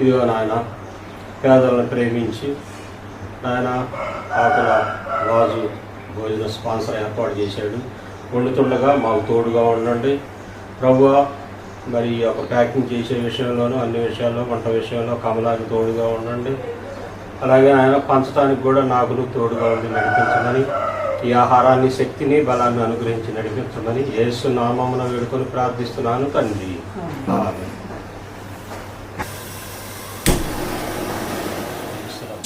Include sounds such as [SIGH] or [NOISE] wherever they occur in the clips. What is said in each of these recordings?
ఇదిగో నాయన పేదలను ప్రేమించి నాయన ఆకుల రాజు భోజన స్పాన్సర్ ఏర్పాటు చేశాడు. వండుతుండగా మాకు తోడుగా ఉండండి. ప్రభు మరి ఈ యొక్క ప్యాకింగ్ చేసే విషయంలోనూ అన్ని విషయాల్లో వంట విషయంలో కమలాకి తోడుగా ఉండండి. అలాగే ఆయన పంచడానికి కూడా నాకు తోడుగా ఉండి నడిపించమని ఈ ఆహారాన్ని శక్తిని బలాన్ని అనుగ్రహించి నడిపించమని యేసు నామమున వేడుకొని ప్రార్థిస్తున్నాను తండ్రి.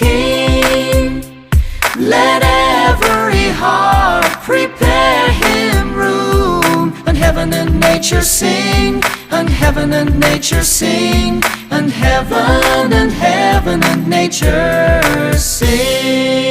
King. Let every heart prepare him room. And heaven and nature sing, and heaven and nature sing, and heaven and heaven and nature sing.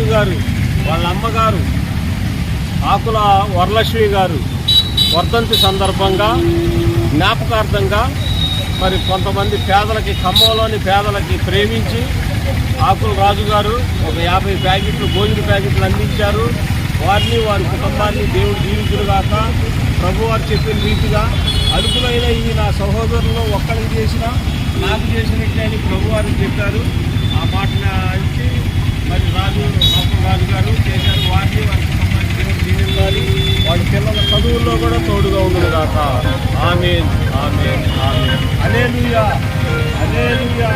రాజు గారు వాళ్ళ అమ్మగారు ఆకుల వరలక్ష్మి గారు వర్ధంతి సందర్భంగా జ్ఞాపకార్థంగా మరి కొంతమంది పేదలకి ఖమ్మంలోని పేదలకి ప్రేమించి ఆకుల రాజు గారు ఒక యాభై ప్యాకెట్లు భోజన ప్యాకెట్లు అందించారు. వారిని వారి కుటుంబాన్ని దేవుడు దీవించుగాక ప్రభు వారు చెప్పిన రీతిగా అరుకులైన ఈ నా సహోదరులు ఒక్కడికి చేసిన నాకు చేసినట్లే అని ప్రభువారు చెప్పారు. ఆ మాట ఇచ్చి మరి రాజు ఆకుల రాజు గారు చేశారు. వారిని వారికి సంబంధించిన దేవుడు వాళ్ళ పిల్లల చదువుల్లో కూడా తోడుగా ఉండదు కాక ఆమె ఆమె ఆమె అనేలుయా అనేలుయా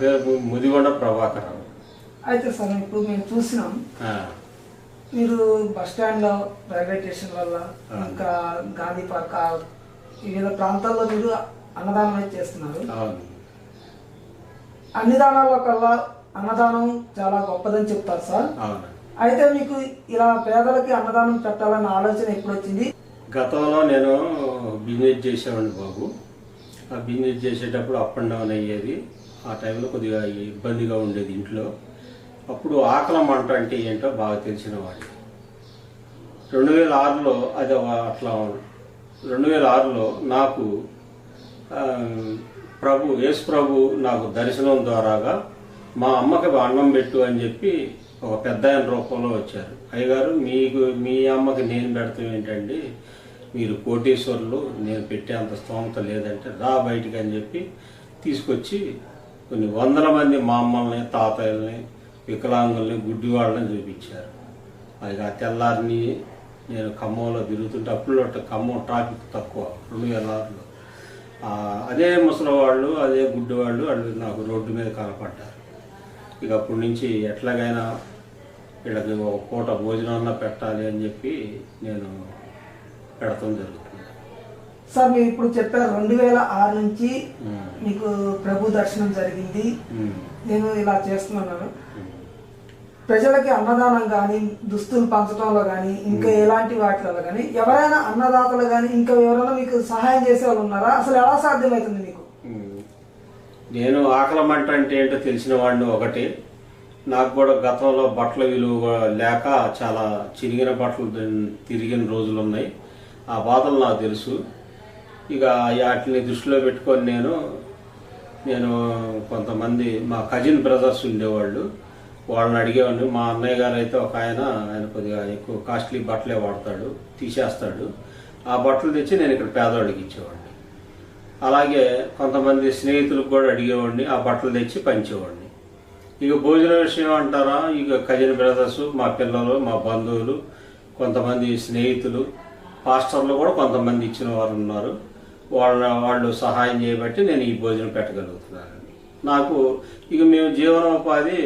పేరు ముదిగొండ ప్రభాకర్ అయితే సార్ ఇప్పుడు మేము చూసినాం. మీరు బస్ స్టాండ్లో రైల్వే స్టేషన్లలో ఆ. ఇంకా గాంధీ పార్క్ వివిధ ప్రాంతాల్లో మీరు అన్నదానం చేస్తున్నారు. అన్ని దానాల్లో కల్లా అన్నదానం చాలా గొప్పదని చెప్తారు సార్. అయితే మీకు ఇలా పేదలకి అన్నదానం పెట్టాలన్న ఆలోచన ఎప్పుడు వచ్చింది గతంలో నేను బిజినెస్ చేసేవాడిని బాబు. ఆ బిజినెస్ చేసేటప్పుడు అప్ అండ్ డౌన్ అయ్యేది. ఆ టైంలో కొద్దిగా ఇబ్బందిగా ఉండేది ఇంట్లో. అప్పుడు ఆకలం మంట అంటే ఏంటో బాగా తెలిసిన వాడిని. రెండు వేల ఆరులో అది అట్లా రెండు వేల ఆరులో నాకు ప్రభు యేసు ప్రభు నాకు దర్శనం ద్వారాగా మా అమ్మకి అన్నం పెట్టు అని చెప్పి ఒక పెద్ద ఆయన రూపంలో వచ్చారు. అయ్యగారు మీకు మీ అమ్మకి నేను పెడతాం ఏంటండి? మీరు కోటేశ్వరులు నేను పెట్టే అంత స్తోమత లేదంటే రా బయటికి అని చెప్పి తీసుకొచ్చి కొన్ని వందల మంది మా అమ్మల్ని తాతయ్యల్ని వికలాంగుల్ని గుడ్డివాళ్ళని చూపించారు. అది ఆ తెల్లారిని నేను ఖమ్మంలో తిరుగుతుంటే అప్పుడు ఖమ్మం ట్రాఫిక్ తక్కువ రెండు వేల ఆరులో అదే ముసలి వాళ్ళు అదే గుడ్డివాళ్ళు వాళ్ళు నాకు రోడ్డు మీద కనపడ్డారు. ఇక అప్పటి నుంచి ఎట్లాగైనా వీళ్ళకి ఒక పూట భోజనం పెట్టాలి అని చెప్పి నేను పెడతాం జరుగుతుంది. సార్ మీరు ఇప్పుడు చెప్పారు రెండు వేల ఆరు నుంచి మీకు ప్రభు దర్శనం జరిగింది. నేను ఇలా చేస్తున్నాను. ప్రజలకి అన్నదానం కానీ దుస్తులు పంచడంలో కానీ ఇంకా ఎలాంటి వాటిలో కానీ ఎవరైనా అన్నదాతలు కానీ ఇంకా ఎవరైనా మీకు సహాయం చేసే వాళ్ళు ఉన్నారా? అసలు ఎలా సాధ్యమవుతుంది మీకు. నేను ఆకలి మంట అంటే ఏంటో తెలిసిన వాడిని ఒకటి. నాకు కూడా గతంలో బట్టల విలువ లేక చాలా చిరిగిన బట్టలు తిరిగిన రోజులు ఉన్నాయి. ఆ బాధలు నాకు తెలుసు. ఇక వాటిని దృష్టిలో పెట్టుకొని నేను నేను కొంతమంది మా కజిన్ బ్రదర్స్ ఉండేవాళ్ళు. వాళ్ళని అడిగేవాడిని మా అన్నయ్య గారు అయితే ఒక ఆయన ఆయన కొద్దిగా ఎక్కువ కాస్ట్లీ బట్టలే వాడతాడు తీసేస్తాడు. ఆ బట్టలు తెచ్చి నేను ఇక్కడ పేదవాడికి ఇచ్చేవాడిని. అలాగే కొంతమంది స్నేహితులకు కూడా అడిగేవాడిని ఆ బట్టలు తెచ్చి పంచేవాడిని. ఇక భోజన విషయం అంటారా? ఇక కజిన్ బ్రదర్స్ మా పిల్లలు మా బంధువులు కొంతమంది స్నేహితులు పాస్టర్లు కూడా కొంతమంది ఇచ్చిన వారు ఉన్నారు. వాళ్ళ వాళ్ళు సహాయం చేయబట్టి నేను ఈ భోజనం పెట్టగలుగుతున్నాను నాకు ఇక మేము జీవనోపాధి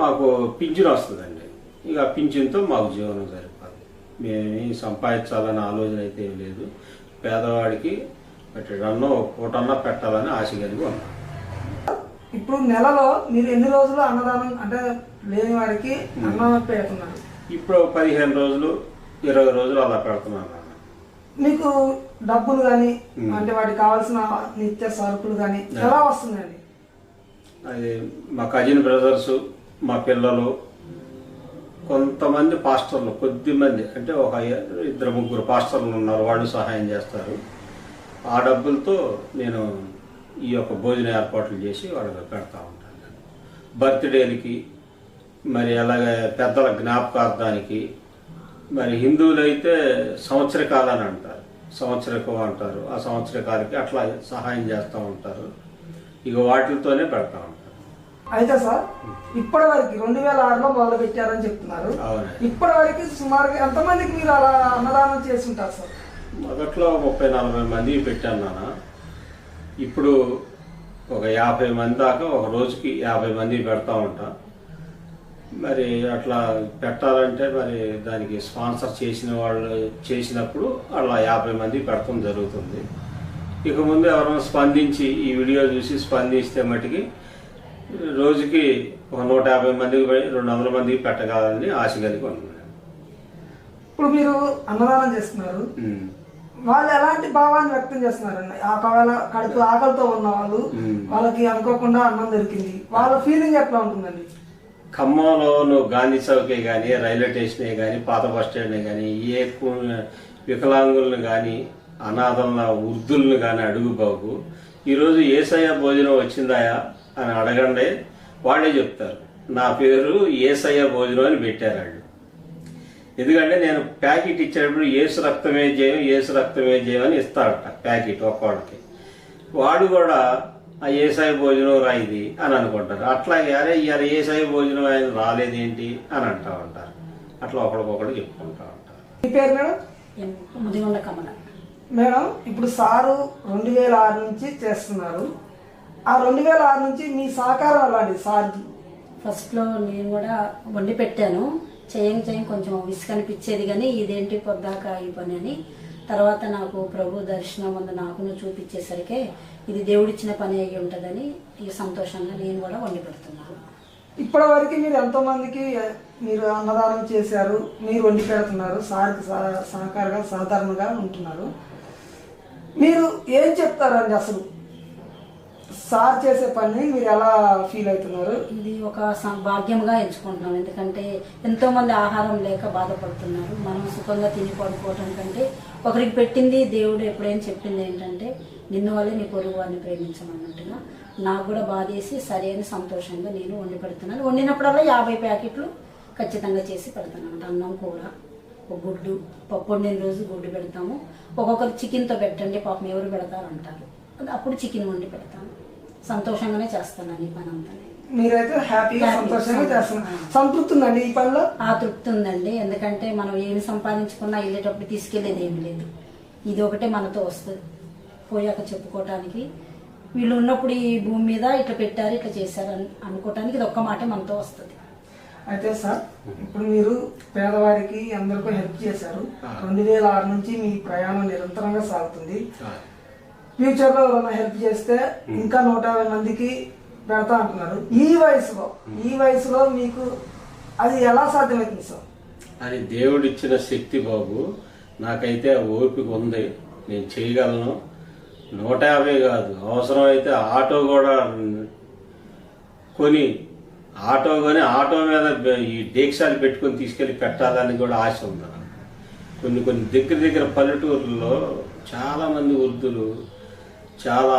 మాకు పింఛన్ వస్తుందండి. ఇక ఆ పింఛన్తో మాకు జీవనం సరిపోదు. మేమేమి సంపాదించాలనే ఆలోచన అయితే ఏం లేదు. పేదవాడికి పెట్టడన్నో పూటన్నా పెట్టాలని ఆశ కలిగి ఉన్నాం. ఇప్పుడు నెలలో మీరు ఎన్ని రోజులు అన్నదానం అంటే లేని వారికి అన్నం పెడుతున్నారు? ఇప్పుడు పదిహేను రోజులు ఇరవై రోజులు అలా పెడుతున్నాను నాన్న. మీకు డబ్బులు కానీ. అంటే వాటికి కావాల్సిన నిత్య సరుకులు కానీ ఎలా వస్తుందండి అది మా కజిన్ బ్రదర్స్ మా పిల్లలు కొంతమంది పాస్టర్లు కొద్ది మంది అంటే ఒక ఇద్దరు ముగ్గురు పాస్టర్లు ఉన్నారు వాళ్ళు సహాయం చేస్తారు. ఆ డబ్బులతో నేను ఈ యొక్క భోజన ఏర్పాట్లు చేసి వాళ్ళకి పెడతా ఉంటాను. బర్త్డేలకి మరి అలాగే పెద్దల జ్ఞాపకార్థానికి మరి హిందువులు అయితే సంవత్సరకాలని అంటారు. సంవత్సరకం అంటారు ఆ సంవత్సరకాలకి అట్లా సహాయం చేస్తూ ఉంటారు. ఇక వాటితోనే పెడతా ఉంటారు. అయితే సార్ ఇప్పటి వరకు రెండు వేల ఆరులో మొదలు పెట్టారని చెప్తున్నారు. ఇప్పటి వరకు సుమారుగా ఎంతమందికి మీరు అలా అన్నదానం చేసి ఉంటారు సార్? మొదట్లో ముప్పై నలభై మంది పెట్టాను నాన్న. ఇప్పుడు ఒక యాభై మంది దాకా ఒక రోజుకి యాభై మంది పెడతా ఉంటా. మరి అట్లా పెట్టాలంటే మరి దానికి స్పాన్సర్ చేసిన వాళ్ళు చేసినప్పుడు అలా యాభై మంది పెట్టడం జరుగుతుంది. ఇక ముందు ఎవరైనా స్పందించి ఈ వీడియో చూసి స్పందిస్తే మటుకి రోజుకి ఒక నూట యాభై మందికి రెండు వందల మందికి పెట్టగలని ఆశ కలిగి ఇప్పుడు మీరు అన్నదానం చేస్తున్నారు. వాళ్ళు ఎలాంటి భావాన్ని వ్యక్తం చేస్తున్నారండి? ఒకవేళ కడుపు ఆకలితో ఉన్న వాళ్ళు. వాళ్ళకి అనుకోకుండా అన్నం దొరికింది. వాళ్ళ ఫీలింగ్ ఎట్లా ఉంటుందండి? ఖమ్మంలో నువ్వు గాంధీ చౌకే కానీ రైల్వే స్టేషనే కానీ పాత బస్ స్టాండే కానీ ఏ వికలాంగులను కానీ అనాథలను వృద్ధులను కానీ అడుగు బాబు ఈరోజు ఏసయ్య భోజనం వచ్చిందాయా అని అడగండి వాళ్ళే చెప్తారు. నా పేరు ఏసయ్య భోజనం అని పెట్టారు వాళ్ళు. ఎందుకంటే నేను ప్యాకెట్ ఇచ్చేటప్పుడు ఏసు రక్తమే జయం ఏసు రక్తమే జయం అని ఇస్తాడట ప్యాకెట్ ఒక్కోడికి వాడు కూడా ఆ ఏసాయి భోజనం రాయిది అని అనుకుంటారు. అట్లాగే అరే ఇవాళ ఏసాయి భోజనం ఆయన రాలేదేంటి అని అంటా ఉంటారు. అట్లా ఒకడికొకడు చెప్పుకుంటా ఉంటారు. మీ పేరు మేడం? ముదిగొండ కమల. మేడం ఇప్పుడు సారు రెండు వేల ఆరు నుంచి చేస్తున్నారు. ఆ రెండు వేల ఆరు నుంచి మీ సహకారం అలాంటిది సార్కి ఫస్ట్లో నేను కూడా వండి పెట్టాను. చేయం చేయం కొంచెం విసుగు అనిపించేది కానీ ఇదేంటి పొద్దాక ఈ పని అని. తర్వాత నాకు ప్రభు దర్శనం ముందు నాకును చూపించేసరికే ఇది దేవుడిచ్చిన పని అయ్యి ఉంటుందని ఈ సంతోషంగా నేను కూడా వండి పెడుతున్నాను ఇప్పటి వరకు మీరు ఎంతో మందికి మీరు అన్నదానం చేశారు మీరు వండి పెడుతున్నారు సార్ సహ- సహకారంగా సాధారణంగా ఉంటున్నారు. మీరు ఏం చెప్తారండి అసలు? సార్ చేసే పని మీరు ఎలా ఫీల్ అవుతున్నారు? ఇది ఒక భాగ్యంగా ఎంచుకుంటున్నాం. ఎందుకంటే ఎంతో మంది ఆహారం లేక బాధపడుతున్నారు. మనం సుఖంగా తిని పడుకోవటం కంటే ఒకరికి పెట్టింది దేవుడు ఎప్పుడైనా చెప్పింది ఏంటంటే నిన్ను వల్లే నీ పొరుగు వారిని ప్రేమించమన్నట్టుగా. నాకు కూడా బాధేసి సరైన సంతోషంగా నేను వండి పెడుతున్నాను. వండినప్పుడల్లా యాభై ప్యాకెట్లు ఖచ్చితంగా చేసి పెడతాను అన్నం కూర ఒక గుడ్డు పప్పు వండిన రోజు గుడ్డు పెడతాము. ఒక్కొక్కరు చికెన్తో పెట్టండి పాపం ఎవరు పెడతారు అంటారు అప్పుడు చికెన్ వండి పెడతాను. సంతోషంగానే చేస్తాను ఈ పని అంతా మీరైతే హ్యాపీగా. సంతోషంగా చేస్తున్నారు. సంతృప్తి ఉందండి ఈ పనిలో? ఆ తృప్తి ఉందండి ఎందుకంటే మనం ఏమి సంపాదించుకున్నా వెళ్ళేటప్పుడు తీసుకెళ్ళేది ఏమి లేదు. ఇది ఒకటే మనతో వస్తుంది. పోయాక చెప్పుకోవటానికి. వీళ్ళు ఉన్నప్పుడు ఈ భూమి మీద ఇట్లా పెట్టారు ఇట్లా చేశారు అని అనుకోవటానికి ఇది ఒక్క మాటే మనతో వస్తుంది. అయితే సార్ ఇప్పుడు మీరు పేదవారికి అందరికీ హెల్ప్ చేశారు. రెండు వేల ఆరు నుంచి మీ ప్రయాణం నిరంతరంగా సాగుతుంది. ఫ్యూచర్లో ఎవరైనా హెల్ప్ చేస్తే ఇంకా నూట యాభై మందికి పెడతా అంటున్నారు. ఈ వయసులో ఈ వయసులో మీకు అది ఎలా సాధ్యమవుతుంది సార్? అది దేవుడిచ్చిన శక్తి బాబు. నాకైతే ఓపిక ఉంది. నేను చేయగలను. నూట యాభై కాదు. అవసరమైతే ఆటో కూడా కొని ఆటో కొని ఆటో మీద ఈ డేక్షాలు పెట్టుకొని తీసుకెళ్ళి పెట్టాలని కూడా ఆశ ఉంది. కొన్ని కొన్ని దగ్గర దగ్గర పల్లెటూరులో చాలా మంది వృద్ధులు చాలా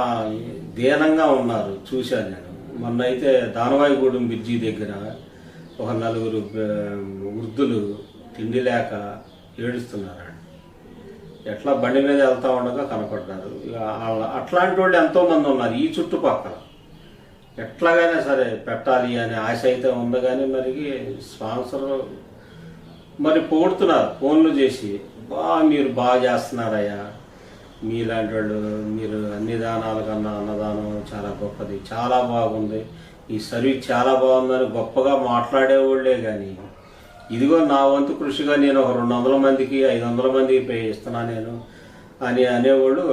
దీనంగా ఉన్నారు చూశాను నేను. మొన్న అయితే దానవాయిగూడెం బ్రిడ్జి దగ్గర ఒక నలుగురు వృద్ధులు తిండి లేక ఏడుస్తున్నారు ఎట్లా బండి మీద వెళ్తా ఉండగా కనపడ్డారు. ఇక అట్లాంటి వాళ్ళు ఎంతోమంది ఉన్నారు ఈ చుట్టుపక్కల. ఎట్లాగైనా సరే పెట్టాలి అనే ఆశ అయితే ఉంది కానీ మరి స్పాన్సర్ మరి పోడుతున్నారు ఫోన్లు చేసి బా మీరు బాగా చేస్తున్నారయ్యా. మీలాంటి వాళ్ళు మీరు అన్ని దానాల కన్నా అన్నదానం చాలా గొప్పది. చాలా బాగుంది. ఈ సర్వీస్ చాలా బాగుందని గొప్పగా మాట్లాడేవాళ్ళే కానీ ఇదిగో నా వంతు కృషిగా నేను ఒక రెండు వందల మందికి ఐదు వందల మందికి పే ఇస్తున్నా నేను అని అనేవాళ్ళు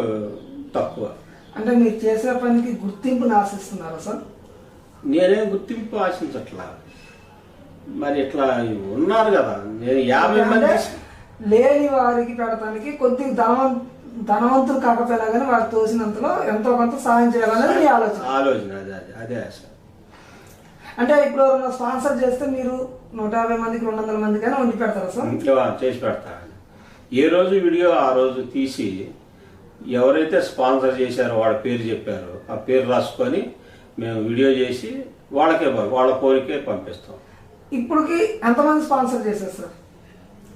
తక్కువ. అంటే మీరు చేసిన పనికి గుర్తింపుని ఆశిస్తున్నారా సార్? నేనేం గుర్తింపు ఆశించట్లా? మరి ఇట్లా ఉన్నారు కదా. నేను యాభై మంది లేని వారికి పెడతానికి కొద్ది ధనవం ధనవంతులు కాకపోయినా కానీ వారికి తోసినంతలో ఎంతో కొంత సహాయం చేయాలనేది మీ ఆలోచన. ఆలోచన అదే అదే ఆశ. అంటే ఇప్పుడు ఎవరైనా స్పాన్సర్ చేస్తే మీరు నూట యాభై మందికి రెండు వందల మందికైనా వండి పెడతారా సార్? ఇంట్లో చేసి పెడతా. ఏ రోజు వీడియో ఆ రోజు తీసి ఎవరైతే స్పాన్సర్ చేశారో వాళ్ళ పేరు చెప్పారో ఆ పేరు రాసుకొని మేము వీడియో చేసి వాళ్ళకే వాళ్ళ కోరికే పంపిస్తాం. ఇప్పటికి ఎంతమంది స్పాన్సర్ చేశారు సార్?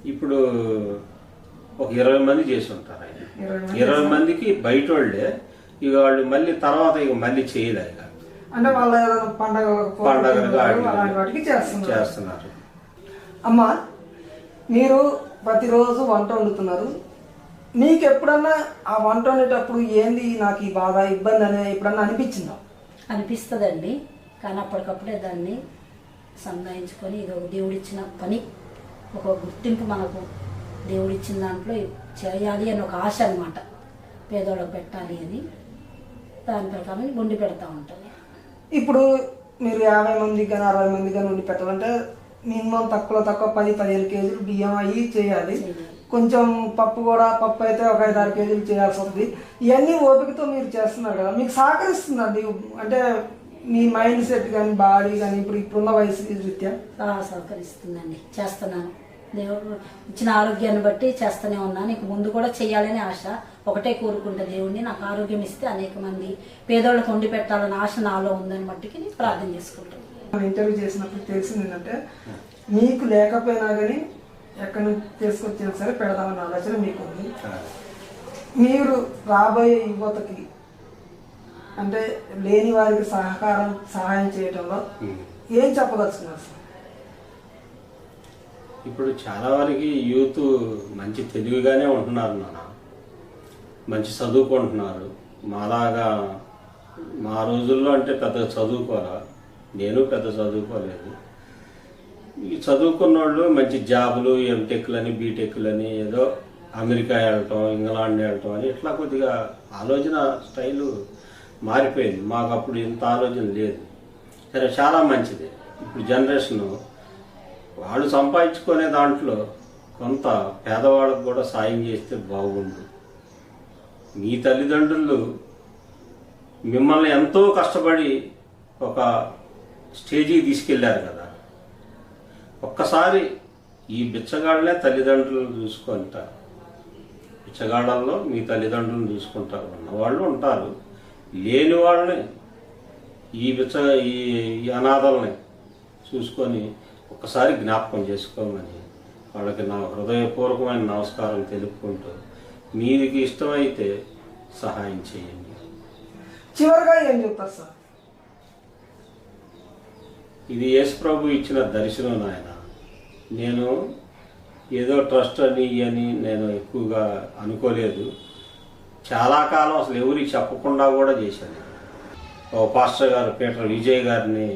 ఇప్పుడు ఒక ఇరవై మంది చేసి ఉంటారు ఆయన. ఇరవై మంది ఇరవై మందికి బయట వాళ్ళే ఇక వాళ్ళు మళ్ళీ తర్వాత ఇక మళ్ళీ చేయలే ఇక. అంటే వాళ్ళ వాటికి చేస్తున్నారు. చేస్తున్నారు. అమ్మా మీరు ప్రతిరోజు వంట వండుతున్నారు. మీకు ఎప్పుడన్నా ఆ వంట వండేటప్పుడు ఏంది నాకు ఈ బాధ ఇబ్బంది అనేది ఎప్పుడన్నా అనిపించిందా? అనిపిస్తుందండి. కానీ అప్పటికప్పుడే దాన్ని సంధాయించుకొని ఇది ఒక దేవుడిచ్చిన పని ఒక గుర్తింపు మనకు దేవుడిచ్చిన దాంట్లో చేయాలి అని ఒక ఆశ అనమాట పేదోళ్ళకి పెట్టాలి అని. దాని ప్రకారం వండి పెడతా ఉంటాను. ఇప్పుడు మీరు యాభై మందికి కానీ అరవై మందికి కానీ వండి పెట్టాలంటే మినిమం తక్కువ తక్కువ పది పదిహేను కేజీలు బియ్యం అయ్యి చేయాలి. కొంచెం పప్పు కూడా పప్పు అయితే ఒక ఐదు ఆరు కేజీలు చేయాల్సి వస్తుంది. ఇవన్నీ ఓపికతో మీరు చేస్తున్నారు కదా మీకు సహకరిస్తుందండి అంటే మీ మైండ్ సెట్ కానీ బాడీ కానీ ఇప్పుడు ఇప్పుడున్న వయసు రీత్యా? సహకరిస్తుందండి. చేస్తున్నాను. దేవుడు ఇచ్చిన ఆరోగ్యాన్ని బట్టి చేస్తూనే ఉన్నాను ఇక ముందు కూడా చేయాలని ఆశ ఒకటే కోరుకుంటా దేవుణ్ణి. నాకు ఆరోగ్యం ఇస్తే అనేక మంది పేదోళ్ళకి వండి పెట్టాలని ఆశ నాలో ఉందని మట్టికి నేను ప్రార్థన చేసుకుంటాను. మనం ఇంటర్వ్యూ చేసినప్పుడు తెలిసింది ఏంటంటే మీకు లేకపోయినా కానీ ఎక్కడి నుంచి తీసుకొచ్చినా సరే పెడదామన్న ఆలోచన మీకు ఉంది మీరు రాబోయే యువతకి అంటే లేని వారికి సహకారం సహాయం చేయడంలో ఏం చెప్పదలుచుకున్నారు? సార్ ఇప్పుడు చాలా వరకు యూత్ మంచి తెలివిగానే ఉంటున్నారు నాన్న. మంచి చదువుకుంటున్నారు. మాలాగా మా రోజుల్లో అంటే పెద్దగా చదువుకోరా నేను పెద్ద చదువుకోలేదు. ఈ చదువుకున్న వాళ్ళు మంచి జాబులు ఎంటెక్లని బీటెక్లని ఏదో అమెరికా వెళ్ళటం ఇంగ్లాండ్ వెళ్ళటం అని ఇట్లా కొద్దిగా ఆలోచన స్టైలు మారిపోయింది. మాకు అప్పుడు ఇంత ఆలోచన లేదు. సరే చాలా మంచిది. ఇప్పుడు జనరేషను వాళ్ళు సంపాదించుకునే దాంట్లో కొంత పేదవాళ్ళకు కూడా సాయం చేస్తే బాగుండు. మీ తల్లిదండ్రులు మిమ్మల్ని ఎంతో కష్టపడి ఒక స్టేజీకి తీసుకెళ్ళారు కదా. ఒక్కసారి ఈ బిచ్చగాళ్ళనే తల్లిదండ్రులను చూసుకుంటారు. బిచ్చగాళ్ళల్లో మీ తల్లిదండ్రులను చూసుకుంటారు. ఉన్నవాళ్ళు ఉంటారు. లేని వాళ్ళని ఈ బిచ్చ ఈ ఈ అనాథల్ని చూసుకొని ఒక్కసారి జ్ఞాపకం చేసుకోమని వాళ్ళకి నా హృదయపూర్వకమైన నమస్కారం తెలుపుకుంటూ మీకు ఇష్టమైతే సహాయం చేయండి. చివరిగా ఏం చెప్తారు సార్? ఇది యేసు ప్రభు ఇచ్చిన దర్శనం నాయన. నేను ఏదో ట్రస్ట్ అని అని నేను ఎక్కువగా అనుకోలేదు. చాలా కాలం అసలు ఎవరికి చెప్పకుండా కూడా చేశాను. ఓ పాస్టర్ గారు పీటర్ విజయ్ గారిని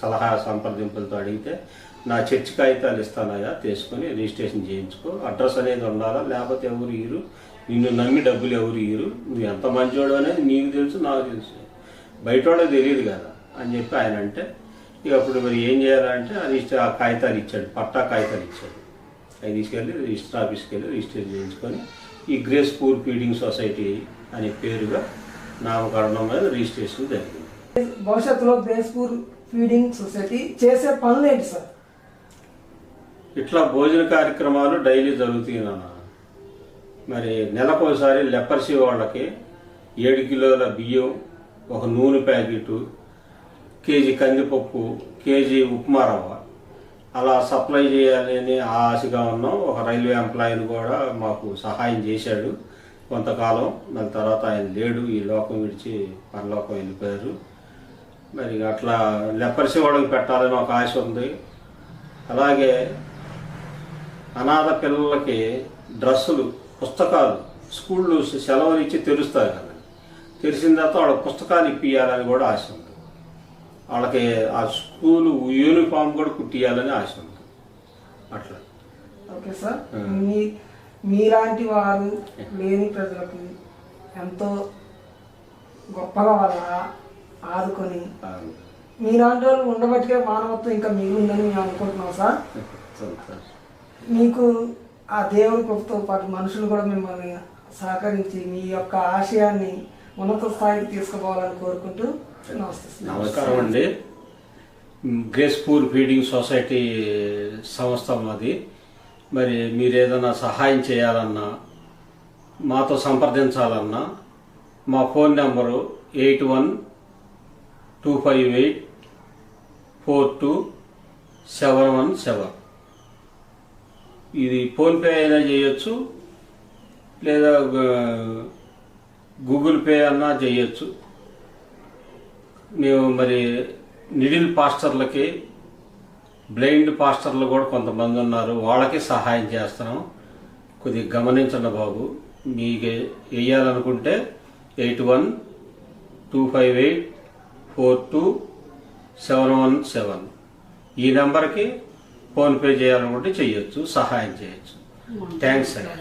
సలహా సంప్రదింపులతో అడిగితే నా చర్చి కాగితాలు ఇస్తానయా తీసుకొని రిజిస్ట్రేషన్ చేయించుకో. అడ్రస్ అనేది ఉండాలా? లేకపోతే ఎవరు ఇరు నిన్ను నమ్మి డబ్బులు ఎవరు ఇరు నువ్వు ఎంత మంచోడు అనేది నీకు తెలుసు నాకు తెలుసు. బయట తెలియదు కదా? అని చెప్పి ఆయన అంటే ఇక అప్పుడు మరి ఏం చేయాలంటే ఆ రిజిస్టర్ ఆ కాగితాలు ఇచ్చాడు పట్టా కాగితాలు ఇచ్చాడు. అవి తీసుకెళ్ళి రిజిస్టర్ ఆఫీస్కి వెళ్ళి రిజిస్టర్ చేయించుకొని ఈ గ్రేస్ పూర్ ఫీడింగ్ సొసైటీ అనే పేరుగా నామకరణం మీద రిజిస్ట్రేషన్ జరిగింది. భవిష్యత్తులో బేస్పూర్ ఫీడింగ్ సొసైటీ చేసే పనులు ఏంటి సార్? ఇట్లా భోజన కార్యక్రమాలు డైలీ జరుగుతాయి నాన్న. మరి నెలకోసారి లెపర్సీ వాళ్ళకి ఏడు కిలోల బియ్యం ఒక నూనె ప్యాకెట్ కేజీ కందిపప్పు కేజీ ఉప్మా రవ్వ. అలా సప్లై చేయాలి అని ఆశగా ఉన్నాం. ఒక రైల్వే ఎంప్లాయీని కూడా మాకు సహాయం చేశాడు. కొంతకాలం దాని తర్వాత ఆయన లేడు. ఈ లోకం విడిచి పరలోకం వెళ్ళిపోయారు. మరి అట్లా లెపర్సీ వాళ్ళకి పెట్టాలని ఒక ఆశ ఉంది. అలాగే అనాథ పిల్లలకి డ్రెస్సులు పుస్తకాలు స్కూళ్ళు సెలవులు ఇచ్చి తెరుస్తారు కదా తెరిచిన తర్వాత వాళ్ళకి పుస్తకాలు ఇప్పియాలని కూడా ఆశ ఉంది. వాళ్ళకి ఆ స్కూలు యూనిఫామ్ కూడా కుట్టియాలని ఆశ ఉంది. అట్లా. Okay sir. మీ మీలాంటి వారు లేని ప్రజలకు ఎంతో గొప్పగా వాళ్ళ ఆదుకొని మీలాంటి వాళ్ళు ఉండబట్టికే మానవత్వం ఇంకా మిగిలిందని మేము అనుకుంటున్నాం సార్. [LAUGHS] మీకు ఆ దేవుని కృపతో పాటు మనుషులు కూడా మిమ్మల్ని సహకరించి మీ యొక్క ఆశయాన్ని ఉన్నత స్థాయికి తీసుకుపోవాలని కోరుకుంటూ నమస్తే. నమస్కారం అండి. గ్రేస్ పూర్ ఫీడింగ్ సొసైటీ సంస్థ మాది. మరి మీరు ఏదైనా సహాయం చేయాలన్నా మాతో సంప్రదించాలన్నా మా phone number eight one two five eight four two seven one seven. ఇది ఫోన్పే అయినా చేయొచ్చు లేదా గూగుల్ పే అన్నా చేయొచ్చు. మేము మరి నిడిల్ పాస్టర్లకి బ్లైండ్ పాస్టర్లు కూడా కొంతమంది ఉన్నారు. వాళ్ళకి సహాయం చేస్తున్నాం. కొద్దిగా గమనించండి బాబు. మీకు వేయాలనుకుంటే eight one two five eight four two seven one seven. ఈ నెంబర్కి ఫోన్పే చేయాలనుకుంటే చేయొచ్చు సహాయం చేయొచ్చు థ్యాంక్స్ అండి.